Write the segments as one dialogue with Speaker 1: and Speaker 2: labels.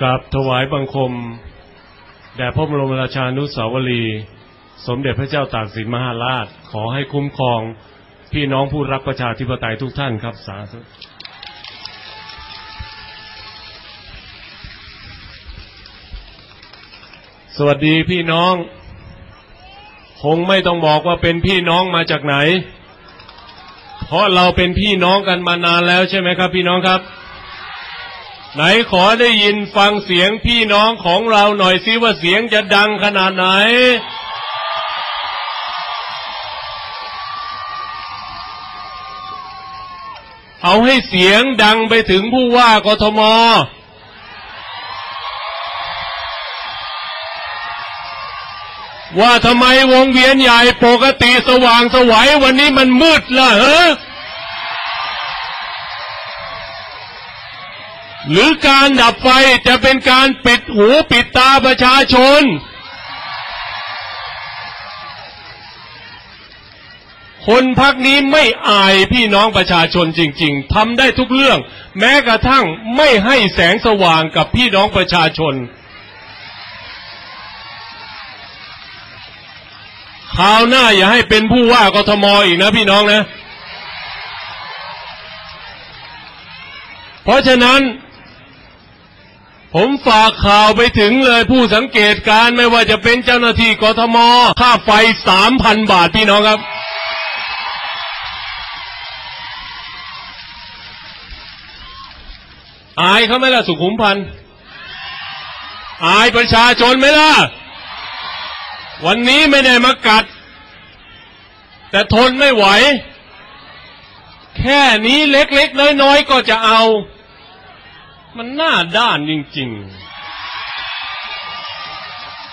Speaker 1: กราบถวายบังคม แด่พระบรมราชานุสาวรีย์สมเด็จพระเจ้าตากสินมหาราช ขอให้คุ้มครอง พี่น้องผู้รักประชาธิปไตยทุกท่านครับสาธุสวัสดีพี่น้อง คงไม่ต้องบอกว่าเป็นพี่น้องมาจากไหน เพราะเราเป็นพี่น้องกันมานานแล้วใช่ไหมครับ พี่น้องครับ ไหนขอได้ยินฟังเสียงพี่น้องของเราหน่อยซิว่าเสียงจะดังขนาดไหน เอาให้เสียงดังไปถึงผู้ว่ากทม ว่าทำไมวงเวียนใหญ่ปกติสว่างสวัยวันนี้มันมืดล่ะเฮ้ หรือการดับไฟจะเป็นการปิดหูปิดตาประชาชน คนพักนี้ไม่อายพี่น้องประชาชนจริง ๆทำได้ทุกเรื่อง แม้กระทั่งไม่ให้แสงสว่างกับพี่น้องประชาชนคราวหน้าอย่าให้เป็นผู้ว่ากทมอีกนะพี่น้องนะ เพราะฉะนั้น ผมฝากข่าวไปถึงเลยผู้สังเกตการณ์ไม่ว่าจะเป็นเจ้าหน้าที่กทม ค่าไฟสามพันบาทพี่น้องครับ อายเขาไหมล่ะสุขุมพันธ์อายประชาชนไหมล่ะ วันนี้ไม่ได้มากัด แต่ทนไม่ไหว แค่นี้เล็กๆ น้อยๆ ก็จะเอา มันหน้าด้านจริง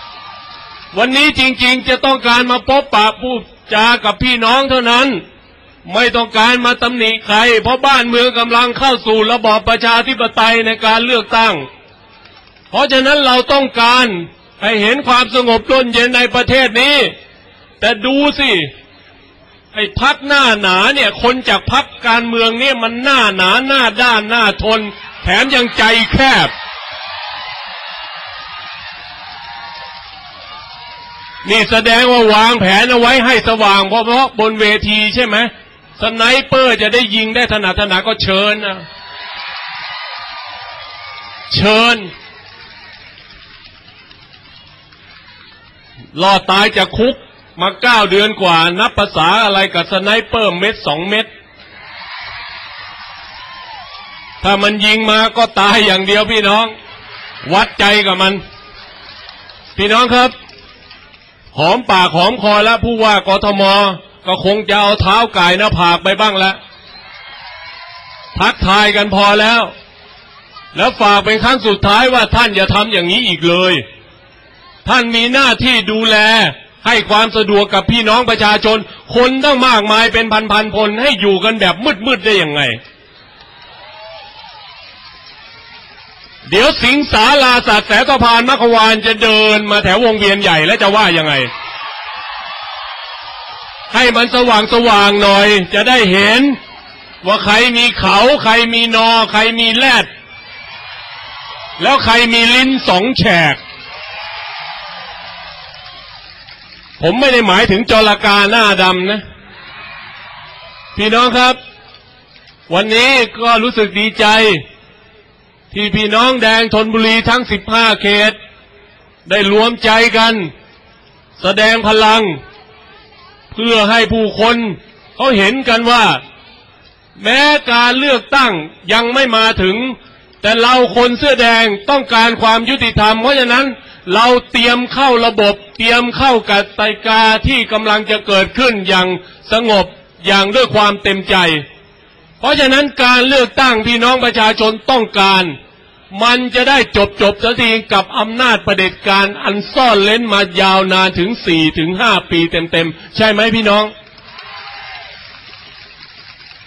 Speaker 1: ๆ วันนี้จริง ๆ จะต้องการมาพบปะพูดจากับพี่น้องเท่านั้น ไม่ต้องการมาตำหนิใคร เพราะบ้านเมืองกำลังเข้าสู่ระบอบประชาธิปไตยในการเลือกตั้ง เพราะฉะนั้นเราต้องการให้เห็นความสงบร่มเย็นในประเทศนี้ แต่ดูสิไอ้พักหน้าหนาเนี่ย คนจากพักการเมืองเนี่ยมันหน้าหนาหน้าด้านหน้าทน แถมยังใจแคบ นี่แสดงว่าวางแผนเอาไว้ให้สว่างเพราะเพราะบนเวทีใช่ไหมสไนเปอร์จะได้ยิงได้ถนัดถนัดก็เชิญนะเชิญรอดตายจากคุกมาเก้าเดือนกว่า นับภาษาอะไรกับสไนเปอร์เม็ดสองเม็ด ถ้ามันยิงมาก็ตายอย่างเดียวพี่น้อง วัดใจกับมัน พี่น้องครับ หอมปากหอมคอแล้วผู้ว่ากทมก็คงจะเอาเท้าไก่หน้าผากไปบ้างแล้วทักทายกันพอแล้ว แล้วฝากเป็นครั้งสุดท้ายว่าท่านอย่าทำอย่างนี้อีกเลย ท่านมีหน้าที่ดูแลให้ความสะดวกกับพี่น้องประชาชน คนตั้งมากมายเป็นพันๆคนให้อยู่กันแบบมืดๆได้ยังไง เดี๋ยวสิงสาลาสัตว์แสตพานมัควานจะเดินมาแถววงเวียนใหญ่แล้วจะว่ายังไง ให้มันสว่างสว่างหน่อย จะได้เห็น ว่าใครมีเขา ใครมีนอ ใครมีแรดแล้วใครมีลิ้นสองแฉก ผมไม่ได้หมายถึงจระกาหน้าดำนะ พี่น้องครับ วันนี้ก็รู้สึกดีใจ ที่พี่น้องแดงทนบุรีทั้งสิบห้าเขต ได้รวมใจกัน แสดงพลัง เพื่อให้ผู้คนเขาเห็นกันว่า แม้การเลือกตั้งยังไม่มาถึง แต่เราคนเสื้อแดงต้องการความยุติธรรม เพราะฉะนั้นเราเตรียมเข้าระบบ เตรียมเข้ากับไตกาที่กำลังจะเกิดขึ้นอย่างสงบอย่างด้วยความเต็มใจ เพราะฉะนั้นการเลือกตั้งพี่น้องประชาชนต้องการ มันจะได้จบจบสักทีกับอำนาจประเด็จการอันซ่อนเล้นมายาวนานถึงสี่ถึงห้าปีเต็มๆ ใช่ไหมพี่น้อง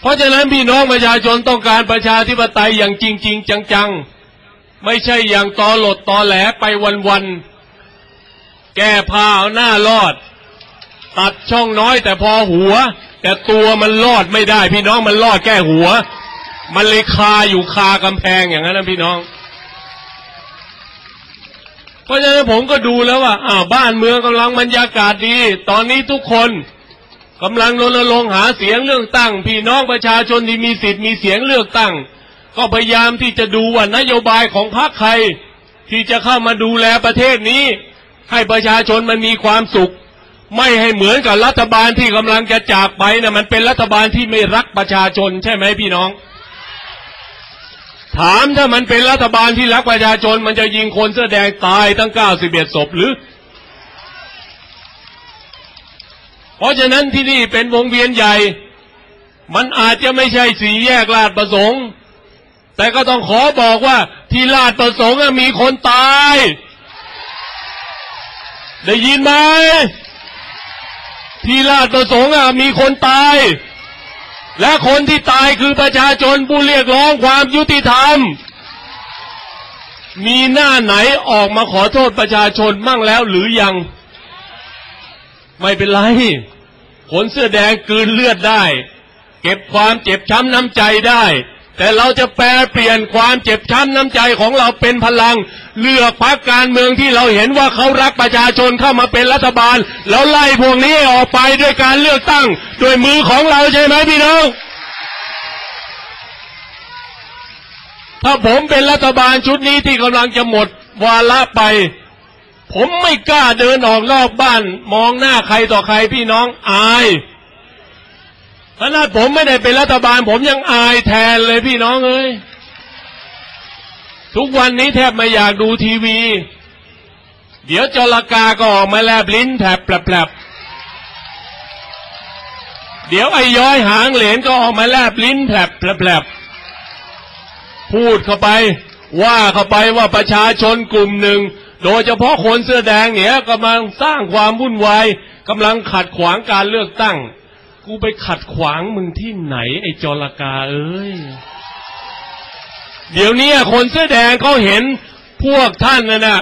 Speaker 1: เพราะฉะนั้นพี่น้องประชาชนต้องการประชาธิปไตยอย่างจริง ๆ จังๆ ไม่ใช่อย่างตอหลดตอแหลไปวันๆแก้ผ้าเอาหน้ารอด ตัดช่องน้อยแต่พอหัว แต่ตัวมันรอดไม่ได้ พี่น้องมันรอดแค่หัว มันเลยคาอยู่คากำแพงอย่างนั้นนะพี่น้อง เพราะฉะนั้นผมก็ดูแล้วว่าอ้าวบ้านเมืองกำลังบรรยากาศดี ตอนนี้ทุกคนกำลังรณรงค์หาเสียงเลือกตั้ง พี่น้องประชาชนที่มีสิทธิ์มีเสียงเลือกตั้ง ก็พยายามที่จะดูว่านโยบายของพรรคใครที่จะเข้ามาดูแลประเทศนี้ ให้ประชาชนมันมีความสุข ไม่ให้เหมือนกับรัฐบาลที่กำลังจะจากไปนะมันเป็นรัฐบาลที่ไม่รักประชาชนใช่ไหมพี่น้อง ถามถ้ามันเป็นรัฐบาลที่รักประชาชน มันจะยิงคนเสื้อแดงตายตั้งเก้าสิบเอ็ดศพหรือ เพราะฉะนั้นที่นี่เป็นวงเวียนใหญ่ มันอาจจะไม่ใช่สีแยกลาดประสงค์ แต่ก็ต้องขอบอกว่าที่ลาดประสงค์มีคนตาย ได้ยินไหม ที่ลาดประสงค์อะมีคนตาย และคนที่ตายคือประชาชนผู้เรียกร้องความยุติธรรม มีหน้าไหนออกมาขอโทษประชาชนมั่งแล้วหรือยัง ไม่เป็นไรคนเสื้อแดงกืนเลือดได้ เก็บความเจ็บช้ำน้ำใจได้ แต่เราจะแปลเปลี่ยนความเจ็บช้ำน้ำใจของเราเป็นพลัง เลือกพรรคการเมืองที่เราเห็นว่าเขารักประชาชนเข้ามาเป็นรัฐบาล แล้วไล่พวกนี้ออกไปด้วยการเลือกตั้งด้วยมือของเราใช่ไหมพี่น้องถ้าผมเป็นรัฐบาลชุดนี้ที่กำลังจะหมดวาระไป ผมไม่กล้าเดินออกนอกบ้าน มองหน้าใครต่อใครพี่น้องอาย ขนาดผมไม่ได้เป็นรัฐบาล ผมยังอายแทนเลยพี่น้องเอ้ยทุกวันนี้แทบไม่อยากดูทีวี เดี๋ยวจรกาก็ออกมาแลบลิ้นแผลบแผลบเดี๋ยวไอ้ย้อยหางเหลนก็ออกมาแลบลิ้นแผลบแผลบพูดเข้าไป ว่าเข้าไปว่าประชาชนกลุ่มหนึ่ง โดยเฉพาะคนเสื้อแดงเนี่ยกำลังสร้างความวุ่นวายกำลังขัดขวางการเลือกตั้ง กูไปขัดขวางมึงที่ไหน ไอ้จรากาเอ้ย เดี๋ยวนี้คนเสื้อแดงเขาเห็นพวกท่านน่ะนะ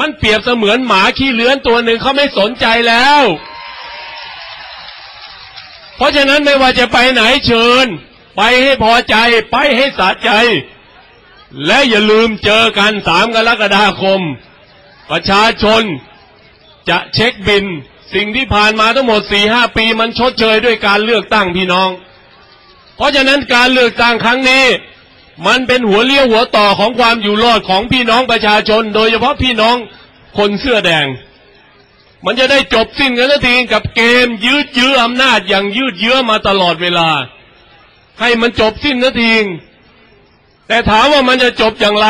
Speaker 1: มันเปรียบเสมือนหมาขี้เลื้อนตัวหนึ่งเขาไม่สนใจแล้ว เพราะฉะนั้นไม่ว่าจะไปไหนเชิญ ไปให้พอใจ ไปให้สะใจ และอย่าลืมเจอกันสามกรกฎาคม ประชาชนจะเช็คบิน สิ่งที่ผ่านมาทั้งหมดสี่ห้าปีมันชดเชยด้วยการเลือกตั้งพี่น้อง เพราะฉะนั้นการเลือกตั้งครั้งนี้ มันเป็นหัวเลี้ยวหัวต่อของความอยู่รอดของพี่น้องประชาชน โดยเฉพาะพี่น้องคนเสื้อแดง มันจะได้จบสิ้นกันสักทีกับเกมยืดเยื้ออำนาจอย่างยืดเยื้อมาตลอดเวลา ให้มันจบสิ้นสักทีแต่ถามว่ามันจะจบอย่างไร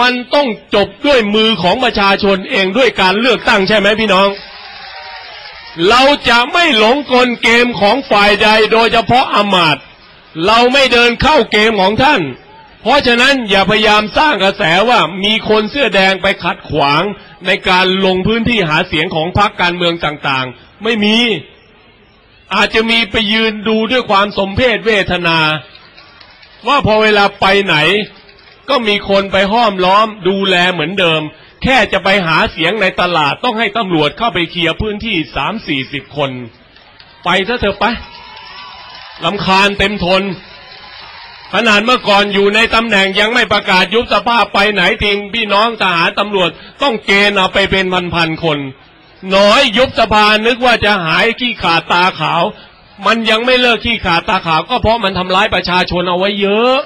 Speaker 1: มันต้องจบด้วยมือของประชาชนเองด้วยการเลือกตั้งใช่ไหมพี่น้อง เราจะไม่หลงกลเกมของฝ่ายใดโดยเฉพาะอำมาตเราไม่เดินเข้าเกมของท่าน เพราะฉะนั้นอย่าพยายามสร้างกระแสว่ามีคนเสื้อแดงไปขัดขวางในการลงพื้นที่หาเสียงของพรรคการเมืองต่างๆ ไม่มี อาจจะมีไปยืนดูด้วยความสมเพศเวทนา ว่าพอเวลาไปไหน ก็มีคนไปห้อมล้อมดูแลเหมือนเดิม แค่จะไปหาเสียงในตลาดต้องให้ตำรวจเข้าไปเคลียร์พื้นที่สามสี่สิบคน ไปซะเถอะไปลำคาญเต็มทน ขนาดเมื่อก่อนอยู่ในตำแหน่งยังไม่ประกาศยุบสภาพไปไหนทีมพี่น้องทหารตำรวจต้องเกณฑ์เอาไปเป็นพันๆคน น้อยยุบสภานึกว่าจะหายขี้ขาดตาขาว มันยังไม่เลิกขี้ขาดตาขาว ก็เพราะมันทำร้ายประชาชนเอาไว้เยอะ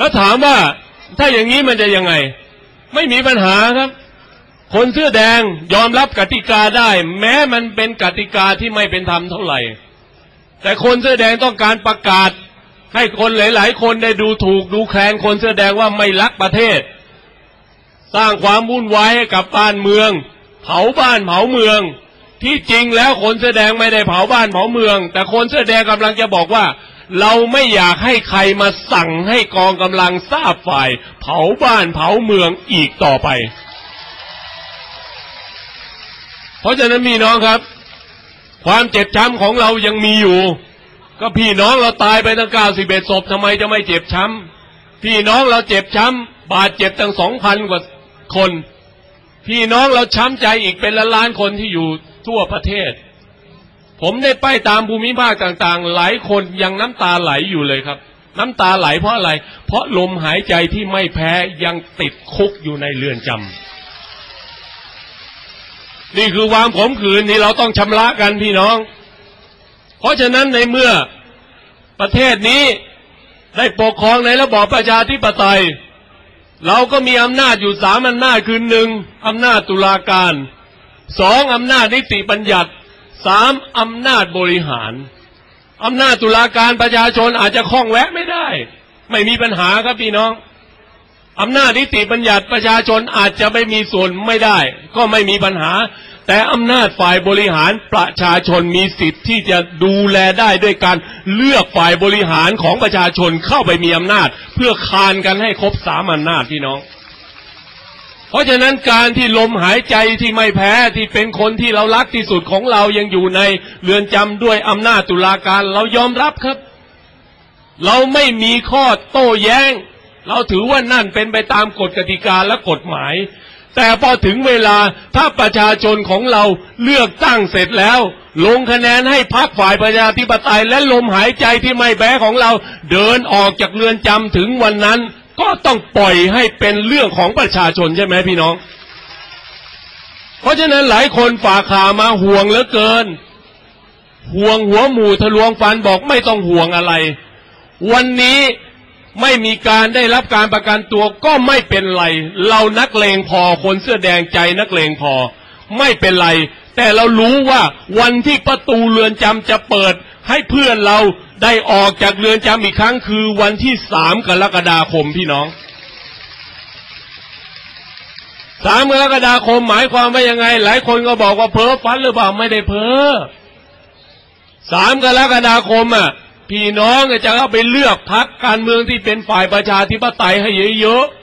Speaker 1: แล้วถามว่าถ้าอย่างนี้มันจะยังไง ไม่มีปัญหาครับ คนเสื้อแดงยอมรับกติกาได้ แม้มันเป็นกติกาที่ไม่เป็นธรรมเท่าไหร่ แต่คนเสื้อแดงต้องการประกาศ ให้คนหลาย ๆ คนได้ดูถูกดูแคลนคนเสื้อแดงว่าไม่รักประเทศ สร้างความวุ่นวายให้กับบ้านเมือง เผาบ้านเผาเมือง ที่จริงแล้วคนเสื้อแดงไม่ได้เผาบ้านเผาเมือง แต่คนเสื้อแดงกำลังจะบอกว่า เราไม่อยากให้ใครมาสั่งให้กองกำลังทราบฝ่าย เผาบ้านเผาเมืองอีกต่อไป เพราะฉะนั้นพี่น้องครับ ความเจ็บช้ำของเรายังมีอยู่ ก็พี่น้องเราตายไปตั้งเก้าสิบเอ็ดศพทำไมจะไม่เจ็บช้ำพี่น้องเราเจ็บช้ำบาดเจ็บตั้งสองพันกว่าคน พี่น้องเราช้ำใจอีกเป็นล้านล้านคนที่อยู่ทั่วประเทศ ผมได้ไปตามภูมิภาคต่างๆ หลายคนยังน้ำตาไหลอยู่เลยครับ น้ำตาไหลเพราะอะไร เพราะลมหายใจที่ไม่แพ้ยังติดคุกอยู่ในเรือนจำนี่คือความขมขื่นที่เราต้องชำระกันพี่น้อง เพราะฉะนั้นในเมื่อประเทศนี้ได้ปกครองในระบอบประชาธิปไตย เราก็มีอำนาจอยู่สามอำนาจคือหนึ่งอำนาจตุลาการสองอำนาจนิติบัญญัติ สามอำนาจบริหารอำนาจตุลาการประชาชนอาจจะคล้องแวะไม่ได้ ไม่มีปัญหาครับพี่น้องอำนาจนิติบัญญัติประชาชนอาจจะไม่มีส่วนไม่ได้ ก็ไม่มีปัญหา แต่อำนาจฝ่ายบริหารประชาชนมีสิทธิ์ที่จะดูแลได้ด้วยการเลือกฝ่ายบริหารของประชาชนเข้าไปมีอำนาจ เพื่อคานกันให้ครบสามอำนาจพี่น้อง เพราะฉะนั้นการที่ลมหายใจที่ไม่แพ้ที่เป็นคนที่เรารักที่สุดของเรายังอยู่ในเรือนจำด้วยอำนาจตุลาการเรายอมรับครับ เราไม่มีข้อโต้แย้ง เราถือว่านั่นเป็นไปตามกฎกติกาและกฎหมาย แต่พอถึงเวลาถ้าประชาชนของเราเลือกตั้งเสร็จแล้ว ลงคะแนนให้พักฝ่ายประชาธิปไตยและลมหายใจที่ไม่แพ้ของเรา เดินออกจากเรือนจำถึงวันนั้น ก็ต้องปล่อยให้เป็นเรื่องของประชาชนใช่ไหมพี่น้อง เพราะฉะนั้นหลายคนฝากข่าวมาห่วงเหลือเกิน ห่วงหัวหมูทะลวงฟันบอกไม่ต้องห่วงอะไร วันนี้ไม่มีการได้รับการประกันตัวก็ไม่เป็นไร เรานักเลงพอคนเสื้อแดงใจนักเลงพอ ไม่เป็นไร แต่เรารู้ว่าวันที่ประตูเรือนจำจะเปิดให้เพื่อนเรา ได้ออกจากเรือนจำอีกครั้งคือวันที่สามกรกฎาคมพี่น้องสามกรกฎาคมหมายความว่ายังไง หลายคนก็บอกว่าเพ้อฝันหรือเปล่าไม่ได้เพ้อสามกรกฎาคมอะพี่น้องจะเข้าไปเลือกพักการเมืองที่เป็นฝ่ายประชาธิปไตยให้เยอะๆ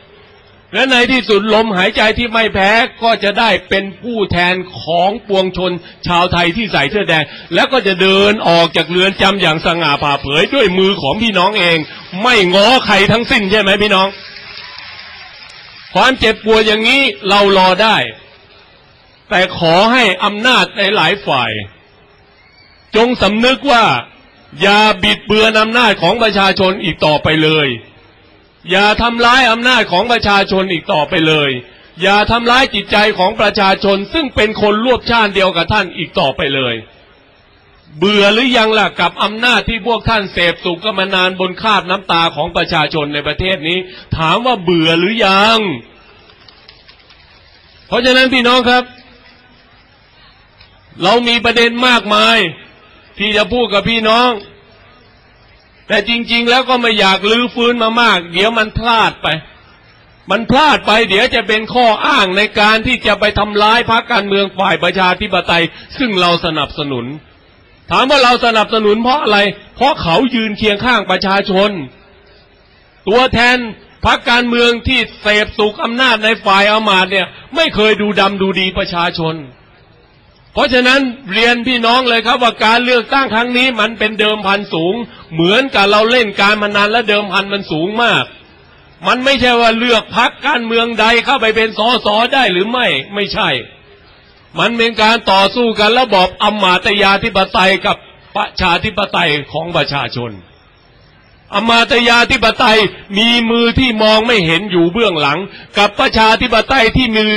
Speaker 1: และในที่สุดลมหายใจที่ไม่แพ้ก็จะได้เป็นผู้แทนของปวงชนชาวไทยที่ใส่เสื้อแดง แล้วก็จะเดินออกจากเรือนจำอย่างสง่าผ่าเผยด้วยมือของพี่น้องเอง ไม่ง้อใครทั้งสิ้นใช่ไหมพี่น้อง ความเจ็บปวดอย่างนี้เรารอได้ แต่ขอให้อำนาจในหลายฝ่าย จงสำนึกว่า อย่าบิดเบือนอำนาจของประชาชนอีกต่อไปเลย อย่าทำร้ายอำนาจของประชาชนอีกต่อไปเลย อย่าทำร้ายจิตใจของประชาชน ซึ่งเป็นคนร่วมชาติเดียวกับท่านอีกต่อไปเลย เบื่อหรือยังล่ะกับอำนาจที่พวกท่านเสพสุกมานานบนคาบน้ำตาของประชาชนในประเทศนี้ ถามว่าเบื่อหรือยัง เพราะฉะนั้นพี่น้องครับ เรามีประเด็นมากมาย ที่จะพูดกับพี่น้อง แต่จริง ๆ แล้วก็ไม่อยากลื้อฟื้นมามาก เดี๋ยวมันพลาดไป มันพลาดไป เดี๋ยวจะเป็นข้ออ้างในการที่จะไปทำร้ายพรรคการเมืองฝ่ายประชาธิปไตย ซึ่งเราสนับสนุน ถามว่าเราสนับสนุนเพราะอะไร เพราะเขายืนเคียงข้างประชาชน ตัวแทนพรรคการเมืองที่เสพสุขอำนาจในฝ่ายอามาตย์เนี่ย ไม่เคยดูดำดูดีประชาชน เพราะฉะนั้นเรียนพี่น้องเลยครับว่าการเลือกตั้งครั้งนี้มันเป็นเดิมพันสูง เหมือนกับเราเล่นการมานานและเดิมพันมันสูงมาก มันไม่ใช่ว่าเลือกพักการเมืองใดเข้าไปเป็นสอสอได้หรือไม่ไม่ใช่ มันเป็นการต่อสู้กันระบอบอมาตยาธิปไตยกับประชาธิปไตยของประชาชน อมาตยาธิปไตยมีมือที่มองไม่เห็นอยู่เบื้องหลัง กับประชาธิปไตยที่มือ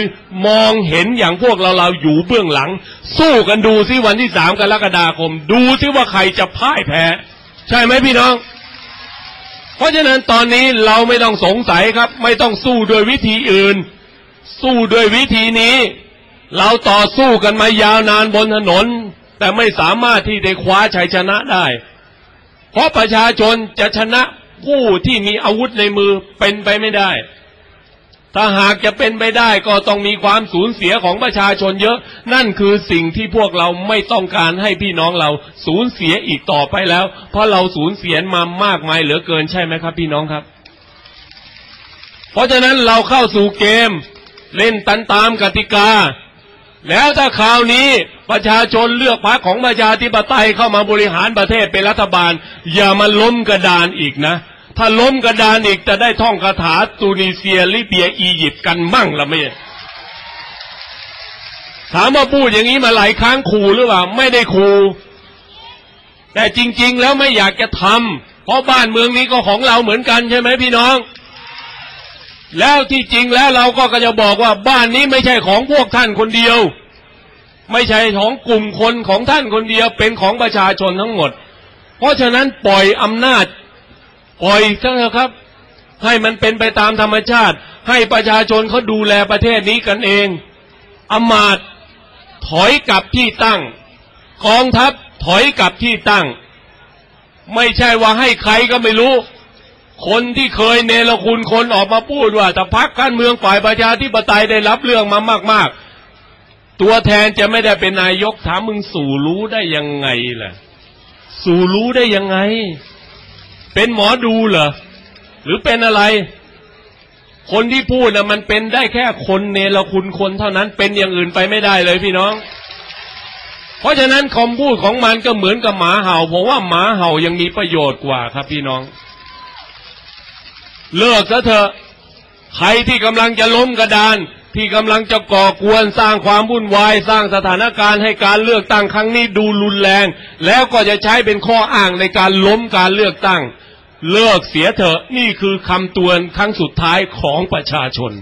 Speaker 1: มองเห็นอย่างพวกเราเราอยู่เบื้องหลัง สู้กันดูซิวันที่สามกรกฎาคม ดูซิว่าใครจะพ่ายแพ้ ใช่ไหมพี่น้อง เพราะฉะนั้นตอนนี้เราไม่ต้องสงสัยครับ ไม่ต้องสู้โดยวิธีอื่น สู้ด้วยวิธีนี้ เราต่อสู้กันมายาวนานบนถนน แต่ไม่สามารถที่จะคว้าชัยชนะได้ เพราะประชาชนจะชนะผู้ที่มีอาวุธในมือเป็นไปไม่ได้ ถ้าหากจะเป็นไปได้ก็ต้องมีความสูญเสียของประชาชนเยอะ นั่นคือสิ่งที่พวกเราไม่ต้องการให้พี่น้องเราสูญเสียอีกต่อไปแล้ว เพราะเราสูญเสียมามากมายเหลือเกินใช่ไหมครับ พี่น้องครับ เพราะฉะนั้นเราเข้าสู่เกม เล่นตันตามกติกา แล้วถ้าคราวนี้ประชาชนเลือกพรรคของประชาธิปไตยเข้ามาบริหารประเทศเป็นรัฐบาล อย่ามาล้มกระดานอีกนะ ถ้าล้มกระดานอีกจะได้ท่องคาถาตูนิเซียลิเบียอียิปต์กันมั่งละไม่ถามว่าพูดอย่างนี้มาหลายครั้งขู่หรือเปล่า ไม่ได้ขู่แต่จริง ๆ แล้วไม่อยากจะทำเพราะบ้านเมืองนี้ก็ของเราเหมือนกันใช่ไหมพี่น้อง แล้วที่จริงแล้วเราก็จะบอกว่าบ้านนี้ไม่ใช่ของพวกท่านคนเดียว ไม่ใช่ของกลุ่มคนของท่านคนเดียวเป็นของประชาชนทั้งหมด เพราะฉะนั้นปล่อยอำนาจ ปล่อยเถอะครับ ให้มันเป็นไปตามธรรมชาติ ให้ประชาชนเขาดูแลประเทศนี้กันเองอำมาตถอยกลับที่ตั้งกองทัพถอยกลับที่ตั้ง ไม่ใช่ว่าให้ใครก็ไม่รู้ คนที่เคยเนรคุณคนออกมาพูดว่าถ้าพักการเมืองฝ่ายประชาธิปไตยได้รับเรื่องมามาก ๆ ตัวแทนจะไม่ได้เป็นนายกถามมึงสู่รู้ได้ยังไงล่ะ สู่รู้ได้ยังไง เป็นหมอดูเหรอหรือเป็นอะไร คนที่พูดนะมันเป็นได้แค่คนเนรคุณคนเท่านั้นเป็นอย่างอื่นไปไม่ได้เลยพี่น้องเพราะฉะนั้นคำพูดของมันก็เหมือนกับหมาเห่าเพราะว่าหมาเห่ายังมีประโยชน์กว่าครับพี่น้อง เลิกซะเถอะใครที่กำลังจะล้มกระดาน ที่กำลังจะก่อกวนสร้างความวุ่นวายสร้างสถานการณ์ให้การเลือกตั้งครั้งนี้ดูรุนแรง แล้วก็จะใช้เป็นข้ออ้างในการล้มการเลือกตั้ง เลิกเสียเถอะนี่คือคำตือนครั้งสุดท้ายของประชาชน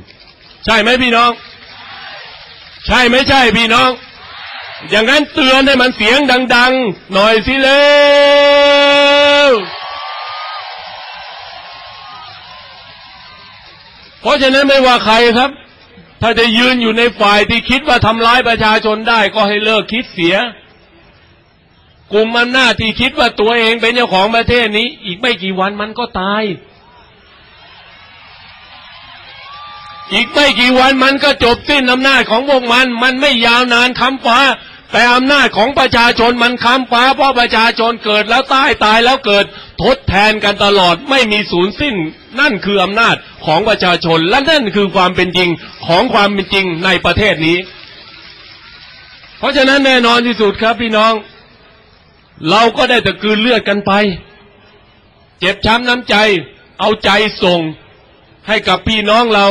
Speaker 1: ใช่ไหมพี่น้อง ใช่ไม่ใช่พี่น้อง อย่างนั้นเตือนให้มันเสียงดัง ๆ หน่อยสิเร็ว ราะฉะนั้นไม่ว่าใครครับ ถ้าจะยืนอยู่ในฝ่ายที่คิดว่าทำร้ายประชาชนได้ก็ให้เลิกคิดเสีย กลุ่มอำนาจที่คิดว่าตัวเองเป็นเจ้าของประเทศนี้ อีกไม่กี่วันมันก็ตาย อีกไม่กี่วันมันก็จบสิ้นอำนาจของพวกมัน มันไม่ยาวนานคำฟ้าแต่อำนาจของประชาชนมันคำฟ้าเพราะประชาชนเกิดแล้วตายตายแล้วเกิดทดแทนกันตลอดไม่มีศูนย์สิ้น นั่นคืออำนาจ ของประชาชน และนั่นคือความเป็นจริงของความเป็นจริงในประเทศนี้ เพราะฉะนั้นแน่นอนที่สุดครับพี่น้อง เราก็ได้แต่กืนเลือดกันไป เจ็บช้ำน้ำใจ เอาใจส่งให้กับพี่น้องเรา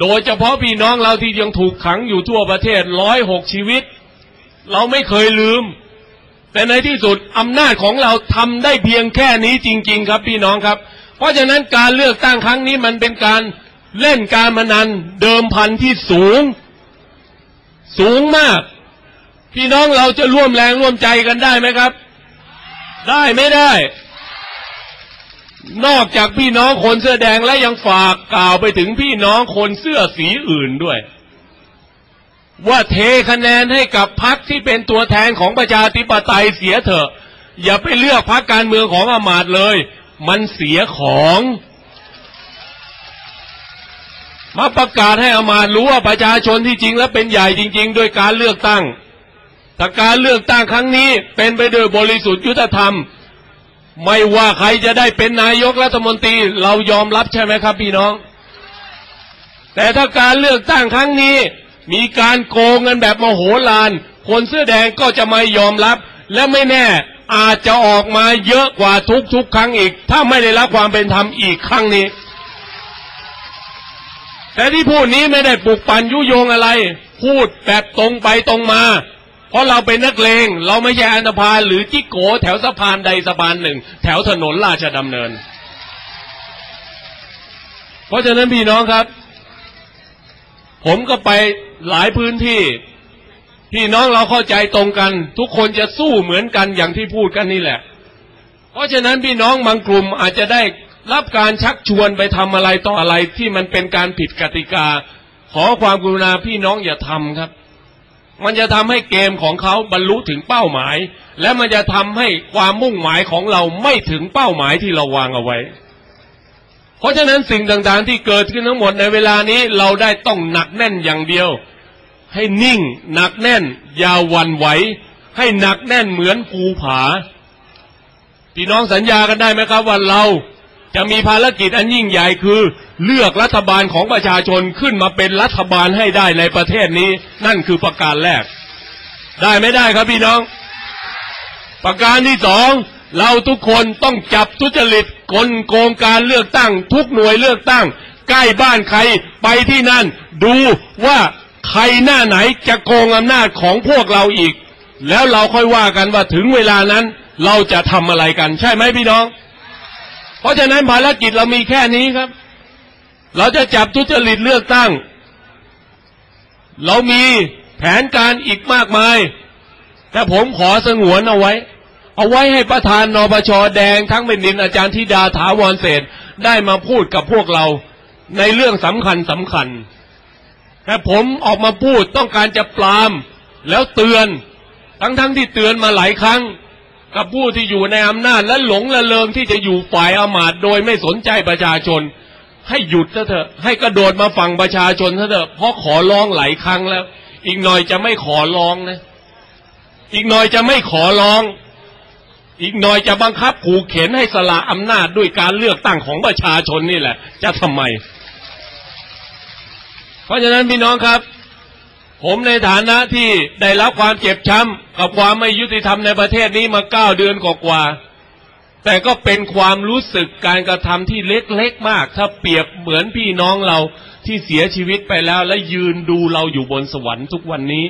Speaker 1: โดยเฉพาะพี่น้องเราที่ยังถูกขังอยู่ทั่วประเทศร้อยหกชีวิต เราไม่เคยลืมแต่ในที่สุดอำนาจของเราทำได้เพียงแค่นี้จริง ๆ ครับพี่น้องครับ เพราะฉะนั้นการเลือกตั้งครั้งนี้มันเป็นการเล่นการพนันเดิมพันที่สูง สูงมาก พี่น้องเราจะร่วมแรงร่วมใจกันได้ไหมครับ ได้ไม่ได้ นอกจากพี่น้องคนเสื้อแดงและยังฝากกล่าวไปถึงพี่น้องคนเสื้อสีอื่นด้วย ว่าเทคะแนนให้กับพรรคที่เป็นตัวแทนของประชาธิปไตยเสียเถอะ อย่าไปเลือกพรรคการเมืองของอามาตย์เลย มันเสียของ มาประกาศให้อามารู้ว่าประชาชนที่จริงแล้วเป็นใหญ่จริง ๆ โดยการเลือกตั้งแต่การเลือกตั้งครั้งนี้เป็นไปโดยบริสุทธิ์ยุติธรรม ไม่ว่าใครจะได้เป็นนายกรัฐมนตรีเรายอมรับใช่ไหมครับพี่น้อง แต่ถ้าการเลือกตั้งครั้งนี้ มีการโกงเงินแบบมโหฬารคนเสื้อแดงก็จะไม่ยอมรับและไม่แน่ อาจจะออกมาเยอะกว่าทุกๆครั้งอีก ถ้าไม่ได้รับความเป็นธรรมอีกครั้งนี้ แต่ที่พูดนี้ไม่ได้ปลุกปั่นยุโยงอะไร พูดแบบตรงไปตรงมา เพราะเราเป็นนักเลง เราไม่ใช่อันธพาลหรือจิกโกแถวสะพานใดสะพานหนึ่ง แถวถนนราชดำเนิน เพราะฉะนั้นพี่น้องครับ ผมก็ไปหลายพื้นที่ พี่น้องเราเข้าใจตรงกัน ทุกคนจะสู้เหมือนกันอย่างที่พูดกันนี่แหละ เพราะฉะนั้นพี่น้องบางกลุ่มอาจจะได้รับการชักชวนไปทำอะไรต่ออะไรที่มันเป็นการผิดกติกา ขอความกรุณาพี่น้องอย่าทำครับ มันจะทำให้เกมของเขาบรรลุถึงเป้าหมาย และมันจะทำให้ความมุ่งหมายของเราไม่ถึงเป้าหมายที่เราวางเอาไว้ เพราะฉะนั้นสิ่งต่างๆที่เกิดขึ้นทั้งหมดในเวลานี้เราได้ต้องหนักแน่นอย่างเดียว ให้นิ่ง หนักแน่นอยาหวันไหว ให้หนักแน่นเหมือนภูผา พี่น้องสัญญากันได้ไหมครับว่าเราจะมีภารกิจอันยิ่งใหญ่คือ เลือกรัฐบาลของประชาชนขึ้นมาเป็นรัฐบาลให้ได้ในประเทศนี้ นั่นคือประการแรก ได้ไม่ได้ครับพี่น้อง ประการที่สองเราทุกคนต้องจับทุจริตกลโกงการเลือกตั้ง ทุกหน่วยเลือกตั้ง ใกล้บ้านใครไปที่นั่น ดูว่า ใครหน้าไหนจะโกงอำนาจของพวกเราอีก แล้วเราค่อยว่ากันว่าถึงเวลานั้นเราจะทำอะไรกัน ใช่ไหมพี่น้อง เพราะฉะนั้นภารกิจเรามีแค่นี้ครับ เราจะจับทุจริตเลือกตั้ง เรามีแผนการอีกมากมาย แต่ผมขอสงวนเอาไว้ เอาไว้ให้ประธานนปชแดงทั้งเป็นดินอาจารย์ธิดาถาวรเศษได้มาพูดกับพวกเราในเรื่องสำคัญสำคัญ แต่ผมออกมาพูดต้องการจะปรามแล้วเตือน ทั้งๆทที่เตือนมาหลายครั้ง กับผู้ที่อยู่ในอำนาจและหลงละเลงที่จะอยู่ฝ่ายอำมาตย์โดยไม่สนใจประชาชน ให้หยุดเถอะ ให้กระโดดมาฟังประชาชนเถอะเพราะขอร้องหลายครั้งแล้ว อีกหน่อยจะไม่ขอร้องนะ อีกหน่อยจะไม่ขอร้อง อีกหน่อยจะบังคับขู่เข็นให้สละอำนาจด้วยการเลือกตั้งของประชาชนนี่แหละ จะทำไม เพราะฉะนั้นพี่น้องครับ ผมในฐานะที่ได้รับความเจ็บช้ำกับความไม่ยุติธรรมในประเทศนี้มาเก้าเดือนกว่าๆแต่ก็เป็นความรู้สึกการกระทำที่เล็กๆมาก ถ้าเปรียบเหมือนพี่น้องเราที่เสียชีวิตไปแล้ว และยืนดูเราอยู่บนสวรรค์ทุกวันนี้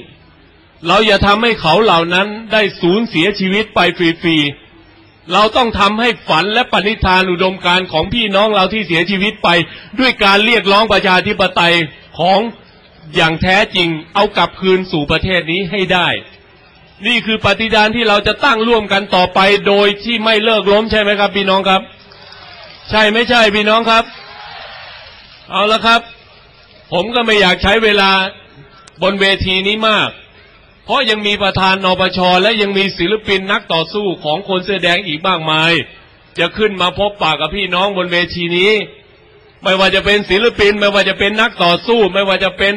Speaker 1: เราอย่าทำให้เขาเหล่านั้นได้สูญเสียชีวิตไปฟรีๆ เราต้องทำให้ฝันและปณิธานอุดมการของพี่น้องเราที่เสียชีวิตไป ด้วยการเรียกร้องประชาธิปไตยของอย่างแท้จริง เอากลับคืนสู่ประเทศนี้ให้ได้ นี่คือปฏิญาณที่เราจะตั้งร่วมกันต่อไปโดยที่ไม่เลิกล้มใช่ไหมครับ พี่น้องครับ ใช่ไม่ใช่พี่น้องครับ เอาละครับ ผมก็ไม่อยากใช้เวลาบนเวทีนี้มาก เพราะยังมีประธานนปชและยังมีศิลปินนักต่อสู้ของคนเสื้อแดงอีกมากมาย จะขึ้นมาพบปากกับพี่น้องบนเวทีนี้ ไม่ว่าจะเป็นศิลปิน ไม่ว่าจะเป็นนักต่อสู้ ไม่ว่าจะเป็น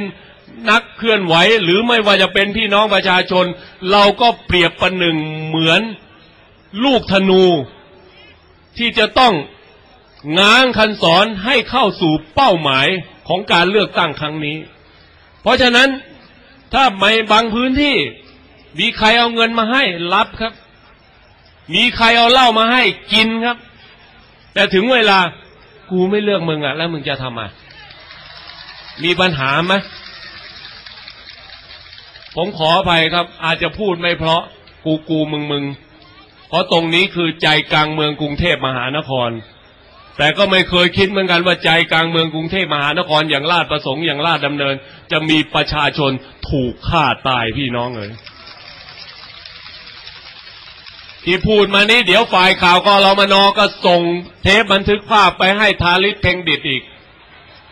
Speaker 1: นักเคลื่อนไหว หรือไม่ว่าจะเป็นพี่น้องประชาชน เราก็เปรียบประหนึ่งเหมือนลูกธนูที่จะต้องง้างคันสอนให้เข้าสู่เป้าหมายของการเลือกตั้งครั้งนี้ เพราะฉะนั้น ถ้าในบางพื้นที่ มีใครเอาเงินมาให้รับครับ มีใครเอาเหล้ามาให้กินครับ แต่ถึงเวลากูไม่เลือกมึงอะแล้วมึงจะทำอะมีปัญหาไหมผมขออภัยครับ อาจจะพูดไม่เพราะกูกูมึงมึงเพราะตรงนี้คือใจกลางเมืองกรุงเทพมหานคร แต่ก็ไม่เคยคิดเหมือนกันว่าใจกลางเมืองกรุงเทพมหานครอย่างลาดประสงค์อย่างลาดดำเนิน จะมีประชาชนถูกฆ่าตายพี่น้องเลยที่พูดมานี้เดี๋ยวฝ่ายข่าวก็เรามานอก็ส่งเทปบันทึกภาพไปให้ทาริศเพ่งดิดอีก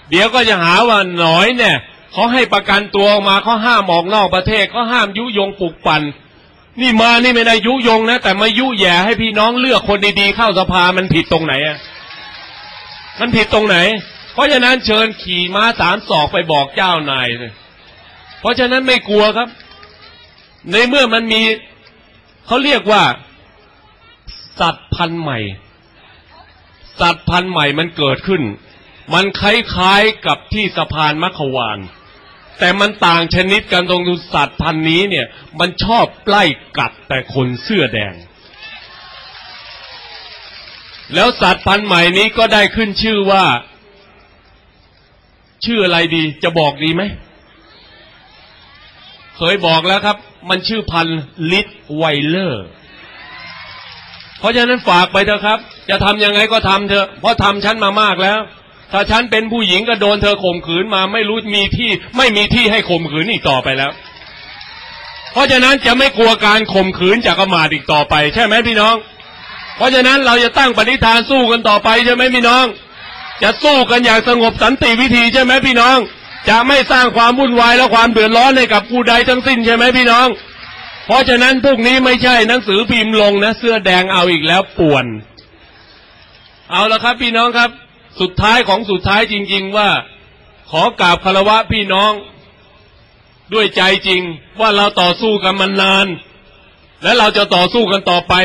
Speaker 1: เดี๋ยวก็จะหาว่าหนอยเนี่ยเขาให้ประกันตัวออกมาเขาห้ามออกนอกประเทศเขาห้ามยุยงปลุกปั่นนี่มานี่ไม่ได้ยุยงนะ แต่มายุแย่ให้พี่น้องเลือกคนดีๆเข้าสภามันผิดตรงไหนอะ มันผิดตรงไหน เพราะฉะนั้นเชิญขี่ม้าสามศอกไปบอกเจ้านายเลยเพราะฉะนั้นไม่กลัวครับ ในเมื่อมันมีเขาเรียกว่า สัตว์พันธุ์ใหม่ สัตว์พันธุ์ใหม่มันเกิดขึ้น มันคล้ายๆกับที่สะพานมัขวาน แต่มันต่างชนิดกันตรงสัตว์พันธุ์นี้เนี่ย มันชอบไล่กัดแต่คนเสื้อแดง แล้วสัตว์พันธุ์ใหม่นี้ก็ได้ขึ้นชื่อว่า ชื่ออะไรดี จะบอกดีไหม เคยบอกแล้วครับ มันชื่อพันธุ์ลิทไวเลอร์ เพราะฉะนั้นฝากไปเถอะครับ จะทำยังไงก็ทำเถอะ เพราะทำฉันมามากแล้ว ถ้าฉันเป็นผู้หญิงก็โดนเธอข่มขืนมาไม่รู้มีที่ ไม่มีที่ให้ข่มขืนอีกต่อไปแล้ว เพราะฉะนั้นจะไม่กลัวการข่มขืนจากอมาตอีกต่อไป ใช่ไหมพี่น้อง เพราะฉะนั้นเราจะตั้งปณิธานสู้กันต่อไปใช่ไหมพี่น้อง จะสู้กันอย่างสงบสันติวิธีใช่ไหมพี่น้อง จะไม่สร้างความวุ่นวายและความเดือดร้อนให้กับผู้ใดทั้งสิ้นใช่ไหมพี่น้อง เพราะฉะนั้นพวกนี้ไม่ใช่หนังสือพิมพ์ลงนะเสื้อแดงเอาอีกแล้วป่วน เอาละครับพี่น้องครับ สุดท้ายของสุดท้ายจริง ๆว่า ขอกราบคารวะพี่น้องด้วยใจจริงว่าเราต่อสู้กันมานาน และเราจะต่อสู้กันต่อไป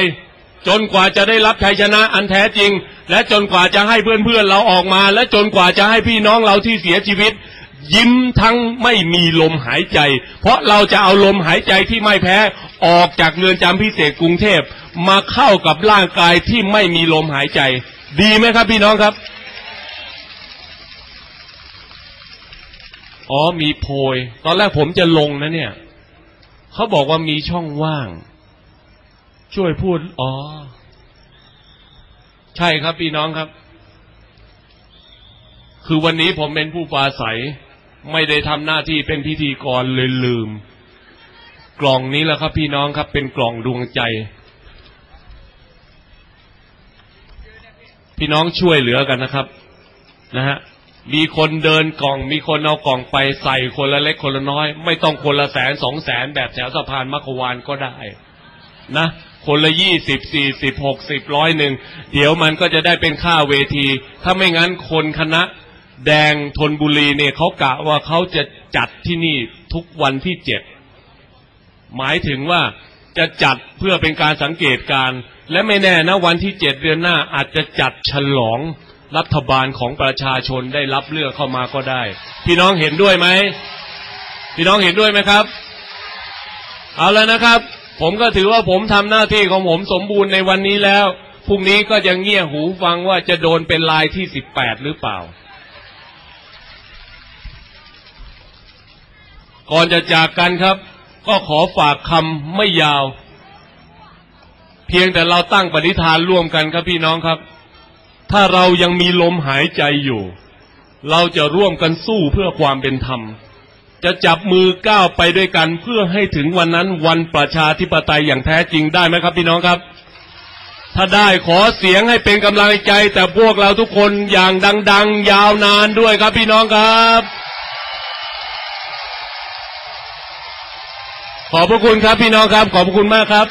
Speaker 1: จนกว่าจะได้รับชัยชนะอันแท้จริง และจนกว่าจะให้เพื่อนๆเราออกมา และจนกว่าจะให้พี่น้องเราที่เสียชีวิต ยิ้มทั้งไม่มีลมหายใจ เพราะเราจะเอาลมหายใจที่ไม่แพ้ออกจากเรือนจำพิเศษกรุงเทพมาเข้ากับร่างกายที่ไม่มีลมหายใจ ดีไหมครับพี่น้องครับ อ๋อมีโพย ตอนแรกผมจะลงนะเนี่ย เขาบอกว่ามีช่องว่าง ช่วยพูด อ๋อ ใช่ครับพี่น้องครับ คือวันนี้ผมเป็นผู้ปราศัยไม่ได้ทำหน้าที่เป็นพิธีกรเลยลืม กล่องนี้แหละครับ พี่น้องครับ เป็นกล่องดวงใจ พี่น้องช่วยเหลือกันนะครับ นะฮะมีคนเดินกล่องมีคนเอากล่องไปใส่คนละเล็กคนละน้อย ไม่ต้องคนละแสนสองแสนแบบแถวสะพานมัคควานก็ได้ นะ คนละยี่สิบสี่สิบหกสิบร้อยหนึ่งเดี๋ยวมันก็จะได้เป็นค่าเวที ถ้าไม่งั้นคนคณะแดงทนบุรีเนี่ยเขากะว่าเขาจะจัดที่นี่ทุกวันที่เจ็ดหมายถึงว่าจะจัดเพื่อเป็นการสังเกตการ และไม่แน่นะวันที่เจ็ดเดือนหน้าอาจจะจัดฉลองรัฐบาลของประชาชนได้รับเลือกเข้ามาก็ได้ พี่น้องเห็นด้วยไหมพี่น้องเห็นด้วยไหมครับ เอาแล้วนะครับ ผมก็ถือว่าผมทำหน้าที่ของผมสมบูรณ์ในวันนี้แล้ว พรุ่งนี้ก็จะเงี่ยหูฟังว่าจะโดนเป็นลายที่สิบแปดหรือเปล่า ก่อนจะจากกันครับ ก็ขอฝากคำไม่ยาว เพียงแต่เราตั้งปณิธานร่วมกันครับพี่น้องครับ ถ้าเรายังมีลมหายใจอยู่ เราจะร่วมกันสู้เพื่อความเป็นธรรม จะจับมือก้าวไปด้วยกัน เพื่อให้ถึงวันนั้นวันประชาธิปไตยอย่างแท้จริงได้ไหมครับ พี่น้องครับ ถ้าได้ขอเสียงให้เป็นกำลังใจ แต่พวกเราทุกคนอย่างดัง ๆ ยาวนานด้วยครับพี่น้องครับ ขอบพระคุณครับพี่น้องครับ ขอบพระคุณมากครับ